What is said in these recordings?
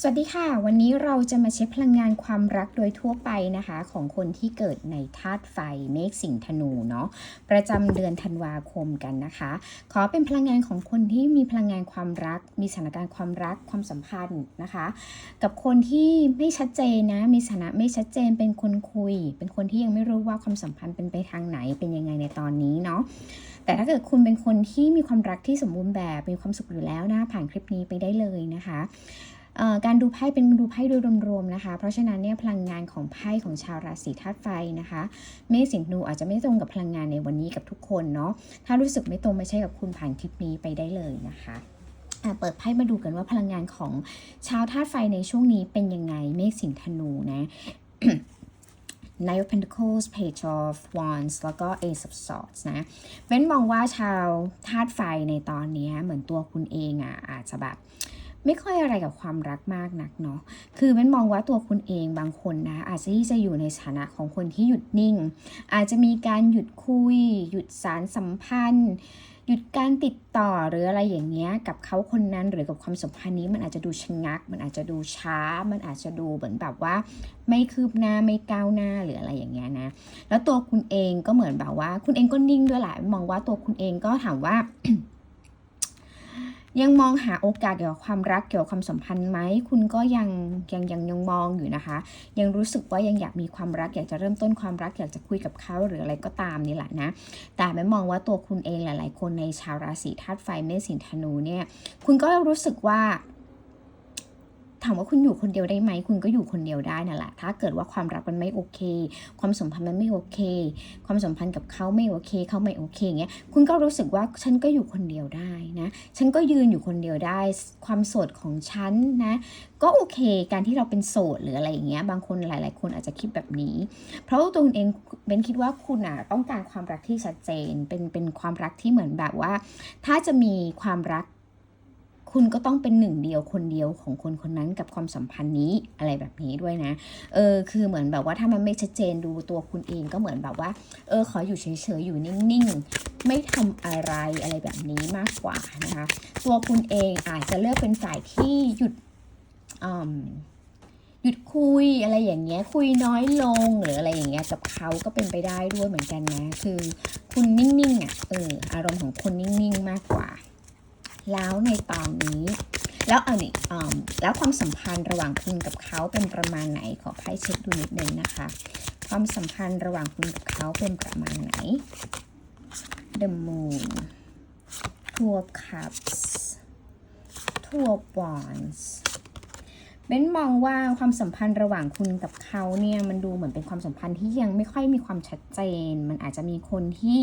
สวัสดีค่ะ วันนี้เราจะมาเช็คพลังงานความรักโดยทั่วไปนะคะ ของคนที่เกิดในธาตุไฟเมษสิงธนูเนาะประจำเดือนธันวาคมกันนะคะ ขอเป็นพลังงานของคนที่มีพลังงานความรัก มีสถานการณ์ความรักความสัมพันธ์นะคะ กับคนที่ไม่ชัดเจนนะมีสถานะไม่ชัดเจนเป็นคนคุย เป็นคนที่ยังไม่รู้ว่าความสัมพันธ์เป็นไปทางไหนเป็นยังไงในตอนนี้เนาะแต่ถ้าเกิดคุณเป็นคนที่มีความรักที่สมบูรณ์แบบมีความสุขอยู่แล้วนะผ่านคลิปนี้ไปได้เลยนะคะ การดูไพ่เป็นดูไพ่โดยรวมๆนะคะ เพราะฉะนั้นเนี่ยพลังงานของไพ่ของชาวราศีธาตุไฟนะคะเมษสิงห์นูอาจจะไม่ตรงกับพลังงานในวันนี้กับทุกคนเนาะถ้ารู้สึกไม่ตรงไม่ใช่กับคุณผ่านคลิปนี้ไปได้เลยนะคะเปิดไพ่มาดูกันว่าพลังงานของชาวธาตุไฟในช่วงนี้เป็นยังไงเมษสิงห์ธนูนะ Knight of Pentacles Page of Wands แล้วก็ Ace of Swords นะเว้นมองว่าชาวธาตุไฟในตอนนี้เหมือนตัวคุณเองอะอาจจะแบบ ไม่ค่อยอะไรกับความรักมากนักเนาะคือเว้นมองว่าตัวคุณเองบางคนนะ อาจจะที่จะอยู่ในสถานะของคนที่หยุดนิ่ง อาจจะมีการหยุดคุย หยุดสารสัมพันธ์ หยุดการติดต่อหรืออะไรอย่างเงี้ยกับเขาคนนั้นหรือกับความสัมพันธ์นี้มันอาจจะดูชะงัก มันอาจจะดูช้า มันอาจจะดูเหมือนแบบว่า ไม่คืบหน้าไม่ก้าวหน้าหรืออะไรอย่างเงี้ยนะแล้วตัวคุณเองก็เหมือนแบบว่า คุณเองก็นิ่งด้วยแหละมองว่าตัวคุณเองก็ถามว่า ยังมองหาโอกาสเกี่ยวกับความรักเกี่ยวกับความสัมพันธ์ไหมคุณก็ยังยังยังยังมองอยู่นะคะ ยังรู้สึกว่ายังอยากมีความรักอยากจะเริ่มต้นความรักอยากจะคุยกับเขาหรืออะไรก็ตามนี่แหละนะแต่ไม่มองว่าตัวคุณเองหลาย ๆ คนในชาวราศีธาตุไฟเมษสินธนูเนี่ยคุณก็รู้สึกว่า ถามว่าคุณอยู่คนเดียวได้ไหม คุณก็อยู่คนเดียวได้นั่นแหละ ถ้าเกิดว่าความรักมันไม่โอเค ความสัมพันธ์มันไม่โอเค ความสัมพันธ์กับเขาไม่โอเค เขาไม่โอเคเงี้ย คุณก็รู้สึกว่าฉันก็อยู่คนเดียวได้นะ ฉันก็ยืนอยู่คนเดียวได้ ความโสดของฉันนะ ก็โอเค การที่เราเป็นโสดหรืออะไรอย่างเงี้ย บางคนหลาย ๆ คนอาจจะคิดแบบนี้ เพราะตัวคุณเองเบนคิดว่าคุณอะต้องการความรักที่ชัดเจน เป็นเป็นความรักที่เหมือนแบบว่า ถ้าจะมีความรัก คุณก็ต้องเป็นหนึ่งเดียวคนเดียวของคนคนนั้นกับความสัมพันธ์นี้อะไรแบบนี้ด้วยนะ เออคือเหมือนแบบว่าถ้ามันไม่ชัดเจนดูตัวคุณเองก็เหมือนแบบว่า เออขออยู่เฉยๆอยู่นิ่งๆ ไม่ทำอะไรอะไรแบบนี้มากกว่านะคะ ตัวคุณเองอาจจะเลือกเป็นฝ่ายที่หยุดอืมหยุดคุยอะไรอย่างเงี้ยคุยน้อยลงหรืออะไรอย่างเงี้ยกับเขาก็เป็นไปได้ด้วยเหมือนกันนะ คือคุณนิ่งๆอะเอออารมณ์ของคุณนิ่งๆมากกว่า แล้วในตอนนี้ แล้วเอานี่อืมแล้วความสัมพันธ์ระหว่างคุณกับเขาเป็นประมาณไหนขอไพ่เช็คดูนิดนึงนะคะ ความสัมพันธ์ระหว่างคุณกับเขาเป็นประมาณไหน The Moon Two of Cups Two of Wands เบนมองว่าความสัมพันธ์ระหว่างคุณกับเขาเนี่ยมันดูเหมือนเป็นความสัมพันธ์ที่ยังไม่ค่อยมีความชัดเจน มันอาจจะมีคนที่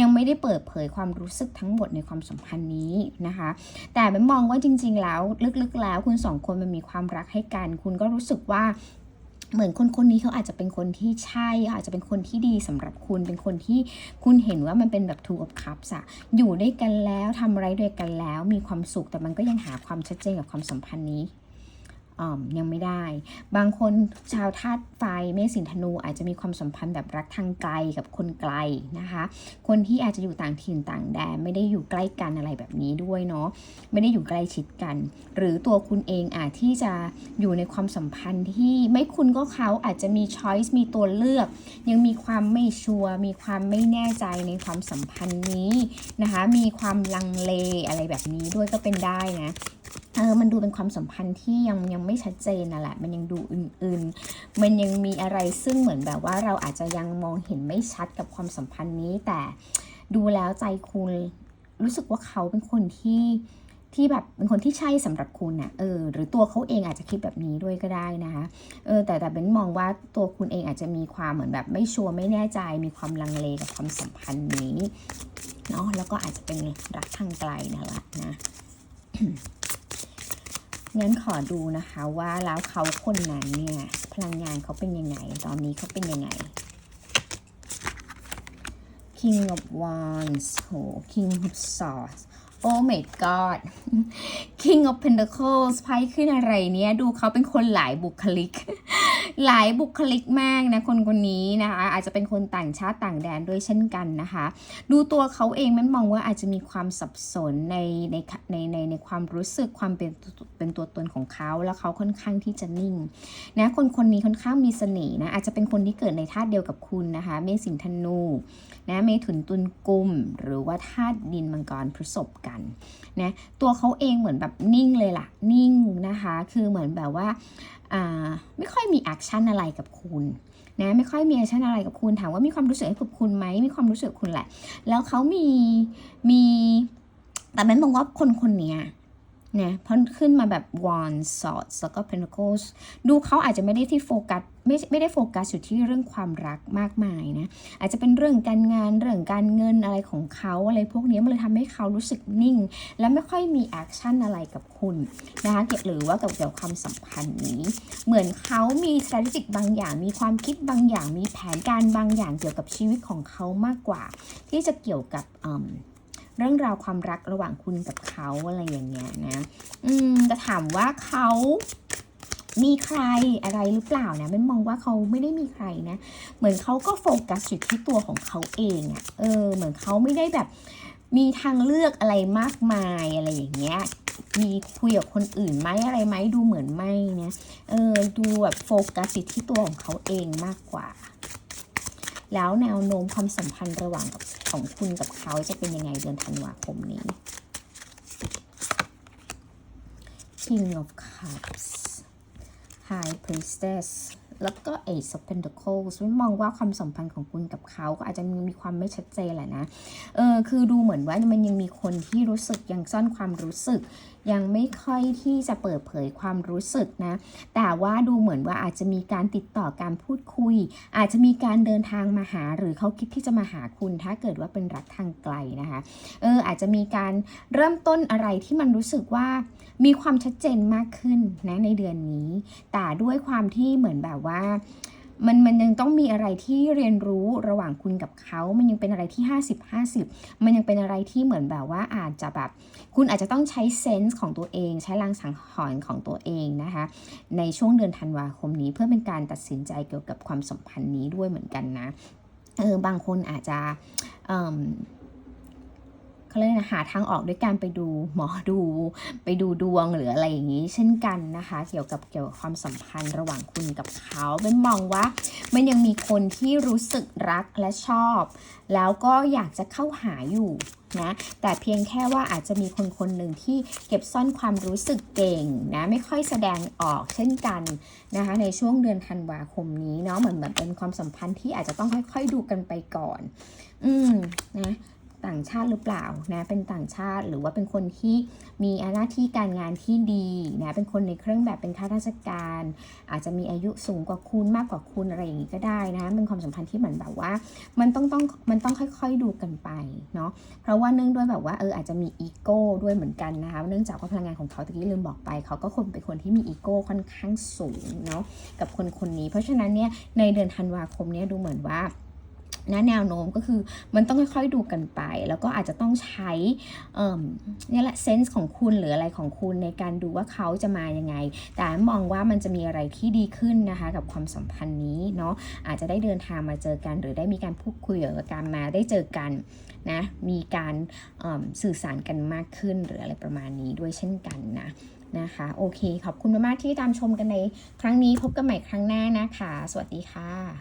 ยังไม่ได้เปิดเผยความรู้สึกทั้งหมดในความสัมพันธ์นี้นะคะ แต่เบนมองว่าจริง ๆ แล้วลึกๆ แล้วคุณสองคนมันมีความรักให้กัน คุณก็รู้สึกว่าเหมือนคนคนนี้เขาอาจจะเป็นคนที่ใช่อาจจะเป็นคนที่ดีสำหรับคุณ เป็นคนที่คุณเห็นว่ามันเป็นแบบ two of cups อะอยู่ด้วยกันแล้วทำอะไรด้วยกันแล้ว มีความสุขแต่มันก็ยังหาความชัดเจนกับความสัมพันธ์นี้ ยังไม่ได้ บางคนชาวธาตุไฟเมษสิงห์ธนูอาจจะมีความสัมพันธ์แบบรักทางไกลกับคนไกลนะคะ คนที่อาจจะอยู่ต่างถิ่นต่างแดนไม่ได้อยู่ใกล้กันอะไรแบบนี้ด้วยเนาะไม่ได้อยู่ใกล้ชิดกัน หรือตัวคุณเองอาจที่จะอยู่ในความสัมพันธ์ที่ไม่คุณก็เขาอาจจะมีช้อยส์มีตัวเลือก ยังมีความไม่ชัวร์มีความไม่แน่ใจในความสัมพันธ์นี้นะคะ มีความลังเลอะไรแบบนี้ด้วยก็เป็นได้นะ เออมันดูเป็นความสัมพันธ์ที่ยังยังไม่ชัดเจนน่ะแหละ มันยังดูอื่นๆ มันยังมีอะไรซึ่งเหมือนแบบว่าเราอาจจะยังมองเห็นไม่ชัดกับความสัมพันธ์นี้ แต่ดูแล้วใจคุณรู้สึกว่าเขาเป็นคนที่ที่แบบเป็นคนที่ใช่สำหรับคุณน่ะเออหรือตัวเขาเองอาจจะคิดแบบนี้ด้วยก็ได้นะคะเออแต่แต่เบนมองว่าตัวคุณเองอาจจะมีความเหมือนแบบไม่ชัวร์ไม่แน่ใจมีความลังเลกับความสัมพันธ์นี้เนาะแล้วก็อาจจะเป็นรักทางไกลนั่นแหละนะ งั้นขอดูนะคะว่าแล้วเขาคนนั้นเนี่ยพลังงานเขาเป็นยังไง ตอนนี้เขาเป็นยังไง King of Wands โห King of Swords Oh my god King of Pentacles ไพ่ขึ้นอะไรเนี่ยดูเขาเป็นคนหลายบุคลิก หลายบุคลิกมากนะคนคนนี้นะคะ อาจจะเป็นคนต่างชาติต่างแดนด้วยเช่นกันนะคะ ดูตัวเขาเองมันมองว่าอาจจะมีความสับสนในในในในในความรู้สึกความเป็นเป็นตัวตนของเขา แล้วเขาค่อนข้างที่จะนิ่งนะคนคนนี้ค่อนข้างมีเสน่ห์นะอาจจะเป็นคนที่เกิดในธาตุเดียวกับคุณนะคะ เมษสิงธนูนะเมถุนตุลกุม หรือว่าธาตุดินมังกรพฤษภกันนะตัวเขาเองเหมือนแบบนิ่งเลยล่ะ นิ่ง นะคะ คือเหมือนแบบว่าไม่ค่อยมีแอคชั่นอะไรกับคุณนะไม่ค่อยมีแอคชั่นอะไรกับคุณถามว่ามีความรู้สึกให้กับคุณไหมมีความรู้สึกคุณแหละ แล้วเขามีมีแต่แม่นบอกว่าคนคนนี้ นะเพราะขึ้นมาแบบ wands swords แล้วก็ pentacles ดูเขาอาจจะไม่ได้ที่โฟกัสไม่ไม่ได้โฟกัสอยู่ที่เรื่องความรักมากมายนะ อาจจะเป็นเรื่องการงานเรื่องการเงินอะไรของเขาอะไรพวกนี้มันเลยทำให้เขารู้สึกนิ่ง และไม่ค่อยมีแอคชั่นอะไรกับคุณนะคะเกี่ยวหรือว่ากับเกี่ยวกับความสัมพันธ์นี้ เหมือนเขามี strategic บางอย่าง มีความคิดบางอย่าง มีแผนการบางอย่างเกี่ยวกับชีวิตของเขามากกว่า ที่จะเกี่ยวกับอืม เรื่องราวความรักระหว่างคุณกับเขาอะไรอย่างเงี้ยนะ อืมจะถามว่าเขามีใครอะไรหรือเปล่านะไม่มองว่าเขาไม่ได้มีใครนะ เหมือนเขาก็โฟกัสอยู่ที่ตัวของเขาเองอะเออ เหมือนเขาไม่ได้แบบมีทางเลือกอะไรมากมายอะไรอย่างเงี้ย มีคุยกับคนอื่นไหมอะไรไหมดูเหมือนไม่นะ เออ ดูแบบโฟกัสที่ตัวของเขาเองมากกว่า แล้วแนวโน้มความสัมพันธ์ระหว่างของคุณกับเขาจะเป็นยังไงเดือนธันวาคมนี้ King of Cups High Priestess แล้วก็ Ace of Pentacles ไม่มองว่าความสัมพันธ์ของคุณกับเขาก็อาจจะมีความไม่ชัดเจนแหละนะ เออคือดูเหมือนว่ามันยังมีคนที่รู้สึกยังซ่อนความรู้สึก ยังไม่ค่อยที่จะเปิดเผยความรู้สึกนะ แต่ว่าดูเหมือนว่าอาจจะมีการติดต่อการพูดคุย อาจจะมีการเดินทางมาหา หรือเขาคิดที่จะมาหาคุณ ถ้าเกิดว่าเป็นรักทางไกลนะคะ เอออาจจะมีการเริ่มต้นอะไรที่มันรู้สึกว่ามีความชัดเจนมากขึ้นนะในเดือนนี้ แต่ด้วยความที่เหมือนแบบว่าว่ามันมันยังต้องมีอะไรที่เรียนรู้ระหว่างคุณกับเขา มันยังเป็นอะไรที่ 50 50 มันยังเป็นอะไรที่เหมือนแบบว่าอาจจะแบบ คุณอาจจะต้องใช้เซนส์ของตัวเอง ใช้ลางสังหรณ์ของตัวเองนะคะ ในช่วงเดือนธันวาคมนี้เพื่อเป็นการตัดสินใจเกี่ยวกับความสัมพันธ์นี้ด้วยเหมือนกันนะ เออบางคนอาจจะ เขาเรียกนะหาทางออกด้วยการไปดูหมอดู ไปดูดวงหรืออะไรอย่างนี้ เช่นกันนะคะ เกี่ยวกับเกี่ยวกับความสัมพันธ์ระหว่างคุณกับเขาเป็นมองว่ามันยังมีคนที่รู้สึกรักและชอบ แล้วก็อยากจะเข้าหาอยู่นะแต่เพียงแค่ว่าอาจจะมีคนคนหนึ่งที่เก็บซ่อนความรู้สึกเก่งนะไม่ค่อยแสดงออกเช่นกันนะคะในช่วงเดือนธันวาคมนี้เนาะเหมือนแบบเป็นความสัมพันธ์ที่อาจจะต้องค่อย ๆ ดูกันไปก่อน อืมนะ ต่างชาติหรือเปล่านะเป็นต่างชาติหรือว่าเป็นคนที่มีหน้าที่การงานที่ดีนะเป็นคนในเครื่องแบบเป็นข้าราชการ อาจจะมีอายุสูงกว่าคุณมากกว่าคุณอะไรอย่างนี้ก็ได้นะเป็นความสัมพันธ์ที่เหมือนแบบว่า มันต้องต้องมันต้องค่อยๆดูกันไปเนาะเพราะว่าเนื่องด้วยแบบว่าเอออาจจะมีอีโก้ด้วยเหมือนกันนะคะเนื่องจากว่าพลังงานของเขาตะกี้ลืมบอกไป เขาก็คงเป็นคนที่มีอีโก้ค่อนข้างสูงเนาะกับคนคนนี้ เพราะฉะนั้นเนี่ยในเดือนธันวาคมเนี่ยดูเหมือนว่า นะแนวโน้มก็คือมันต้องค่อยๆดูกันไป แล้วก็อาจจะต้องใช้นี่แหละเซนส์ของคุณหรืออะไรของคุณในการดูว่าเขาจะมายังไง แต่มองว่ามันจะมีอะไรที่ดีขึ้นนะคะ กับความสัมพันธ์นี้เนาะอาจจะได้เดินทางมาเจอกัน หรือได้มีการพูดคุยหรือการมาได้เจอกันนะมีการสื่อสารกันมากขึ้นหรืออะไรประมาณนี้ด้วยเช่นกันนะนะคะโอเค ขอบคุณมากๆที่ตามชมกันในครั้งนี้พบกันใหม่ครั้งหน้านะคะ สวัสดีค่ะ